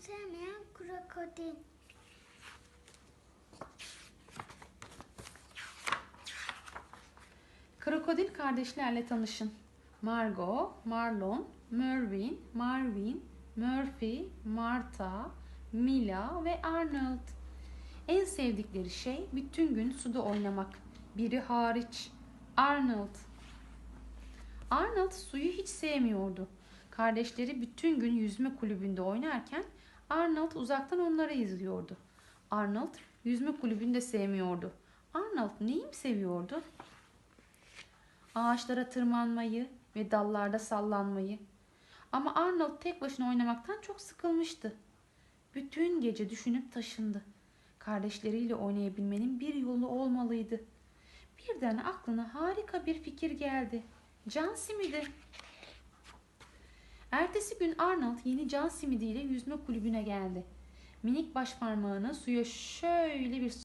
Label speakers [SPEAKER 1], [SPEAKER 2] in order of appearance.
[SPEAKER 1] sevmeyen krokodil.
[SPEAKER 2] Krokodil kardeşlerle tanışın. Margot, Marlon, Mervyn, Marvin, Murphy, Martha, Mila ve Arnold. En sevdikleri şey bütün gün suda oynamak. Biri hariç. Arnold. Arnold suyu hiç sevmiyordu. Kardeşleri bütün gün yüzme kulübünde oynarken Arnold uzaktan onları izliyordu. Arnold yüzme kulübünü de sevmiyordu. Arnold neyi mi seviyordu? ağaçlara tırmanmayı ve dallarda sallanmayı. Ama Arnold tek başına oynamaktan çok sıkılmıştı. Bütün gece düşünüp taşındı. Kardeşleriyle oynayabilmenin bir yolu olmalıydı. Birden aklına harika bir fikir geldi. Can simidi. Ertesi gün Arnold yeni can simidiyle yüzme kulübüne geldi. Minik baş parmağını suya şöyle bir